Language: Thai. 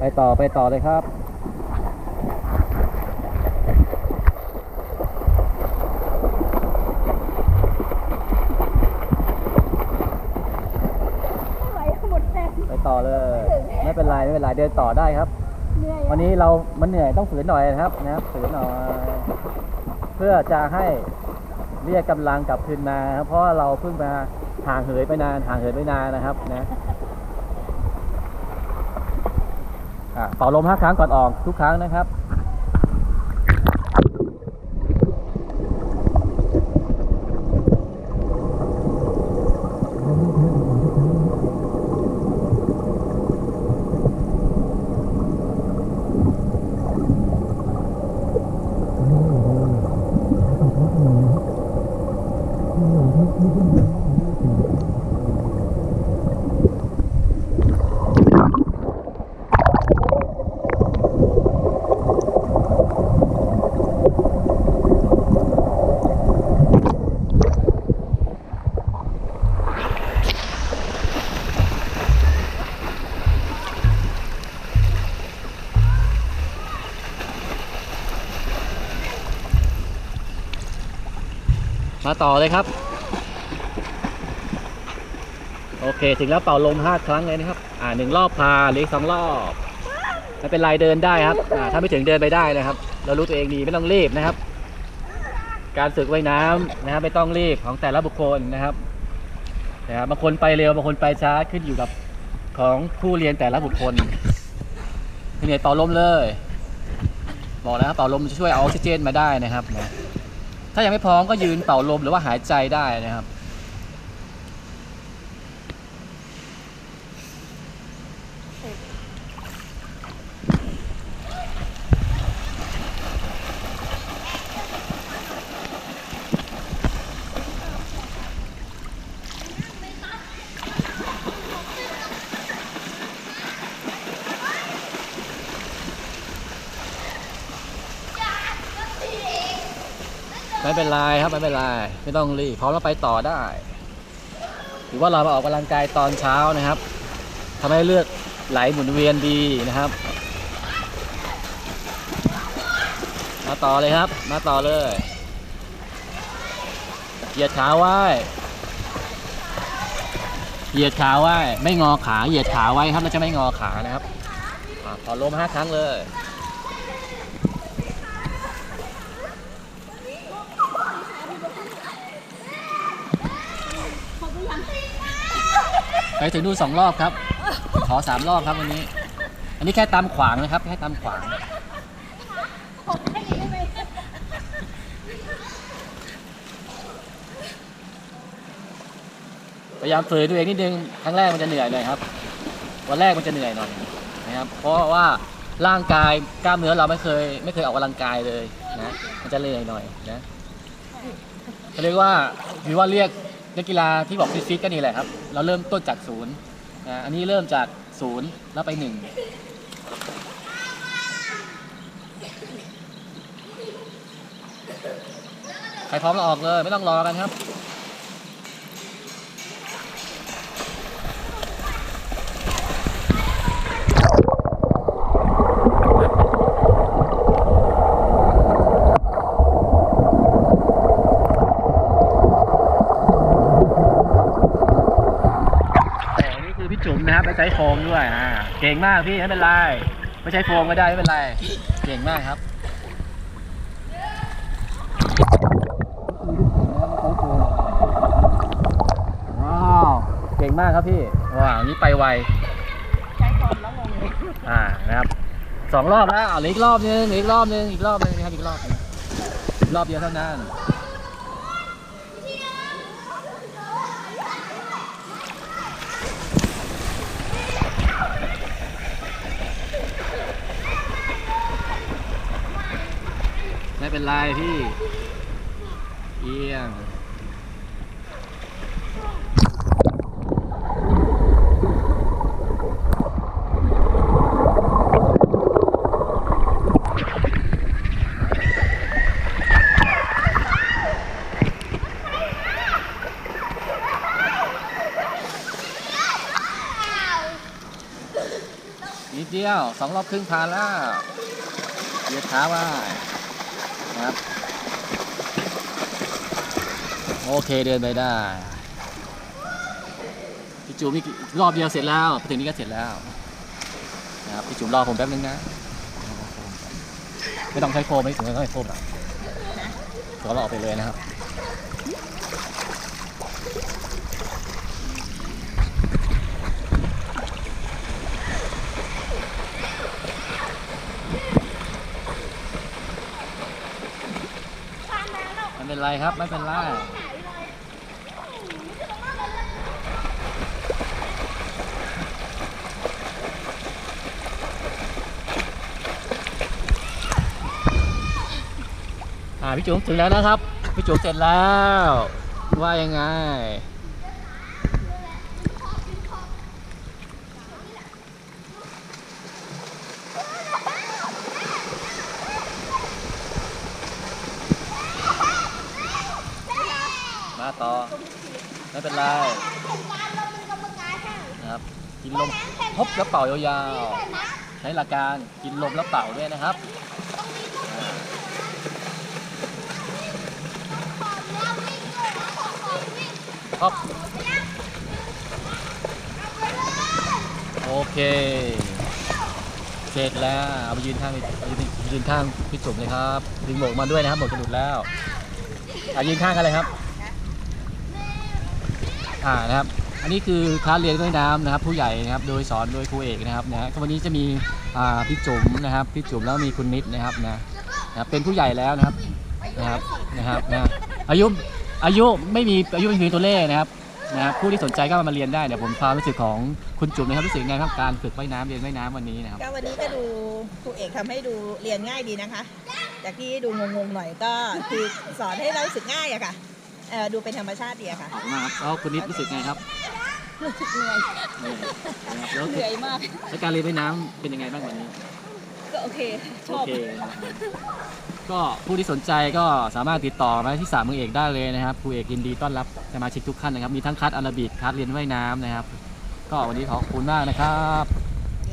ไปต่อไปต่อเลยครับ ไม่ไหวหมดแรงไปต่อเลย ไม่เป็นไรไม่เป็นไรเดินต่อได้ครับ เหนื่อยวันนี้เรามันเหนื่อยต้องฝืนหน่อยนะครับนะครับฝืนหน่อยเพื่อจะให้เรียกกำลังกลับคืนมาครับเพราะว่าเราเพิ่งมาห่างเหินไปนานห่างเหินไปนานนะครับนะอะ เป่าลมห้าครั้งก่อนออกทุกครั้งนะครับ มาต่อเลยครับ โอเค ถึงแล้วเป่าลมห้าครั้งเลยนะครับ อ่าหนึ่งรอบพาหรือสองรอบไม่เป็นไรเดินได้ครับอ่าถ้าไม่ถึงเดินไปได้นะครับ เรารู้ตัวเองดีไม่ต้องรีบนะครับ การฝึกว่ายน้ำนะครับไม่ต้องรีบของแต่ละบุคคลนะครับนะครับบางคนไปเร็วบางคนไปช้าขึ้นอยู่กับของผู้เรียนแต่ละบุคคลเหนื่อยเป่าลมเลย บอกแล้วครับเป่าลมจะช่วยเอาออกซิเจนมาได้นะครับนะ ถ้ายังไม่พร้อมก็ยืนเป่าลมหรือว่าหายใจได้นะครับ ไม่เป็นไรครับไม่เป็นไรไม่ต้องรีบพร้อมแล้วไปต่อได้ หรือว่าเรามาออกกำลังกายตอนเช้านะครับทำให้เลือดไหลหมุนเวียนดีนะครับมาต่อเลยครับ มาต่อเลยเหยียดขาไว้เหยียดขาไว้ ไม่งอขา เหยียดขาไว้ครับแล้วจะไม่งอขานะครับอะขอลมห้าครั้งเลย ไปถึงนู่นสองรอบครับ ขอสามรอบครับวันนี้ อันนี้แค่ตามขวางนะครับ แค่ตามขวาง พยายามฝืนตัวเองนิดนึง ครั้งแรกมันจะเหนื่อยหน่อยครับ วันแรกมันจะเหนื่อยหน่อยนะครับ เพราะว่าร่างกายกล้ามเนื้อเราไม่เคย ไม่เคยออกกำลังกายเลยนะ มันจะเหนื่อยหน่อยนะเขาเรียกว่าหรือว่าเรียก นักกีฬาที่บอกฟิตๆก็นี่แหละครับ เราเริ่มต้นจากศูนย์นะอันนี้เริ่มจากศูนย์แล้วไปหนึ่งใครพร้อมเราออกเลย ไม่ต้องรอกันครับ คือพี่จุ๋มนะครับไม่ใช้โฟมด้วยอ่าเก่งมากพี่ไม่เป็นไรไม่ใช้โฟมก็ได้ไม่เป็นไรเก่งมากครับว้าวเก่งมากครับพี่ว้าวนี่ไปไวใช้ความแล้วงงอ่านะครับสองรอบแล้วเอาเหลืออีกรอบนึงเหลืออีกรอบนึงอีกรอบนึงนะครับอีกรอบนึงรอบเดียวเท่านั้น เป็นไรพี่ เอียงนิดเดียวสองรอบครึ่งผ่านแล้วเหยียดขาไว้ นะครับ โอเคเดินไปได้พี่จูมอีกรอบเดียวเสร็จแล้วถึงนี้ก็เสร็จแล้วนะครับพี่จูมรอผมแป๊บนึงนะ ไม่ต้องใช้โฟมไม่ถึงไม่ต้องใช้โฟมหรอกตัวเราออกไปเลยนะครับ เป็นไรครับ ไม่เป็นไรอ่าพี่จุ๋มถึงแล้วนะครับ พี่จุ๋มเสร็จแล้ว ว่ายังไงาต่อ ไม่เป็นไรนะครับ กินลมพบแล้วเป่ายาวๆ ใช้หลักการกินลมแล้วเป่าด้วยนะครับอ่าครับโอเคเสร็จแล้วเอาไปยืนข้างยืนยืนข้างพี่จุ๋มเลยครับดึงหมวกมาด้วยนะครับหมวกจะหลุดแล้วอะยืนข้างกันเลยครับ อ่านะครับอันนี้คือคลาสเรียนว่ายน้ำนะครับ ผู้ใหญ่นะครับโดยสอนโดยครูเอกนะครับนะฮะก็วันนี้จะมีอ่าพี่จุ๋มนะครับพี่จุ๋มแล้วมีคุณนิดนะครับนะนะครับเป็นผู้ใหญ่แล้วนะครับนะครับนะครับนะอายุอายุไม่มีอายุไม่มียงตัวเลขนะครับนะครับผู้ที่สนใจก็มาเรียนได้เดี๋ยวผมความรู้สึกของคุณจุ๋มนะครับรู้สึกยังไงครับการฝึกว่ายน้ำเรียนว่ายน้ำวันนี้นะครับ ก็วันนี้ก็ดูครูเอกทำให้ดูเรียนง่ายดีนะคะ จากที่ดูงงๆหน่อยก็คือสอนให้เรารู้สึกง่ายอะค่ะ เอ่อดูเป็นธรรมชาติดีอะค่ะ ขอบคุณมากครับแล้วคุณนิดรู้สึกไงครับรู้สึกเหนื่อยเหนื่อยนะครับแล้วเหนื่อยมาก แล้วการเรียนว่ายน้ำเป็นยังไงบ้างวันนี้ ก็โอเคชโออบ เคนะครับก็ผู้ที่สนใจก็สามารถติดต่อมาที่สามมือเอกได้เลยนะครับครูเอกยินดีต้อนรับสมาชิกทุกท่านนะครับ มีทั้งคัดอาราบิกคัดเรียนว่ายน้ำนะครับ ก็วันนี้ขอบคุณมากนะครับ